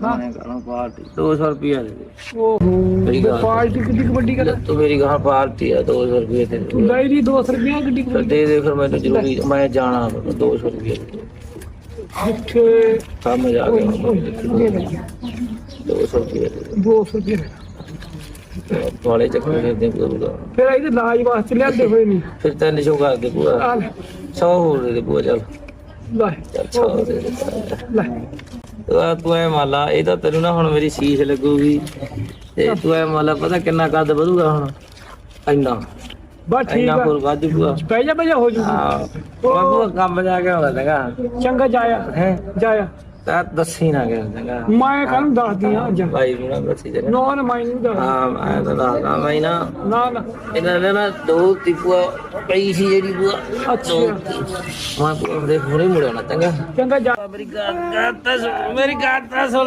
ਮੈਂ ਕਰਾਂ ਪਾਰਟੀ। 200 ਰੁਪਿਆ ਦੇ ਦੇ। ਓਹੋ ਮੇਰੀ ਗੱਲ। ਪਾਰਟੀ ਕਿੱਡੀ ਕੁ ਵੱਡੀ ਗੱਲ ਤੂੰ ਮੇਰੀ ਗਾਂ ਪਾਰਟੀ ਆ 200 ਰੁਪਏ ਦੇ ਤੂੰ ਲੈ ਲਈ 200 ਰੁਪਏ ਕਿੱਡੀ ਕੁ ਫਿਰ ਵੱਡੀ ਦੇ ਦੇ ਫਿਰ ਮੈਨੂੰ ਜ਼ਰੂਰੀ ਮੈਂ ਜਾਣਾ 200 ਰੁਪਏ ਜਿੱਥੇ ਸਮਝ ਆ ਓਏ, ਗਿਆ ਓਏ, ਦੇ ਦੇ। 200 ਰੁਪਏ ਦੇ 200 ਰੁਪਏ ਦੇ। ਵਾਲੇ ਚੱਕਰ ਦੇ ਦੇ। ਪੂਰਾ ਫਿਰ ਇਹਦੇ ਇਲਾਜ ਵਾਸਤੇ ਲਿਆਂਦੇ ਹੋਏ ਨਹੀਂ ਫਿਰ ਤੈਨੂੰ ਸ਼ੋ ਕਰ ਦੇ ਪੂਰਾ ਆ ਲੈ 100 ਹੋਰ ਦੇ ਪੂਰਾ ਚੱਲ। ਲੈ। ਚੱਲ 100 ਦੇ ਦੇ। ਲੈ। ਆ ਤੂੰ ਐ ਮਾਲਾ ਇਹ ਤਾਂ ਤੈਨੂੰ ਨਾ ਹੁਣ ਮੇਰੀ ਸੀਸ ਲੱਗੂਗੀ। ਤੇ ਤੂੰ ਐ ਮਾਲਾ ਪਤਾ ਕਿੰਨਾ ਕੱਦ ਵਧੂਗਾ ਹੁਣ? ਇੰਨਾ। ਬਸ ਠੀਕ ਇੰਨਾ ਆ। ਹੋਰ ਵਧੂਗਾ ਪੈ ਜਾ ਪੈ ਜਾ ਹੋ ਜੂ ਹਾਂ। ਬਾਬੂ ਕੰਮ ਜਾ ਕੇ ਹੋਣਾ ਲਗਾ ਚੰਗਾ ਜਾਇਆ। ਹੈ? ਜਾਇਆ। ਤਾਂ ਦੱਸੀ ਨਾ ਗਿਆ ਲਗਾ ਮੈਂ ਕੱਲ ਦੱਸਦੀ ਆ ਅੱਜ। ਭਾਈ ਨੂੰ ਨਾ ਦੱਸੀ ਜਰਾ ਨੋ ਨਾ ਮੈਂ ਨਹੀਂ ਦੱਸ ਹਾਂ ਮੈਂ ਤਾਂ ਦੱਸਦਾ ਮੈਂ ਨਾ। ਨਾ ਨਾ। ਇਹਨਾਂ ਨੇ ਨਾ ਦੋ ਤਿਪੂਆ ਪਈ ਸੀ ਜਿਹੜੀ ਬੂਆ ਅੱਛਾ। ਮੈਂ ਪੂਰੇ ਹੁਣੇ ਮੁੜਿਆ ਨਾ ਚੰਗਾ। ਚੰਗਾ ਜਾ। ਮੇਰੀ ਗੱਲ ਤਾਂ ਸੁਣ ਮੇਰੀ ਗੱਲ ਤਾਂ ਸੁਣ।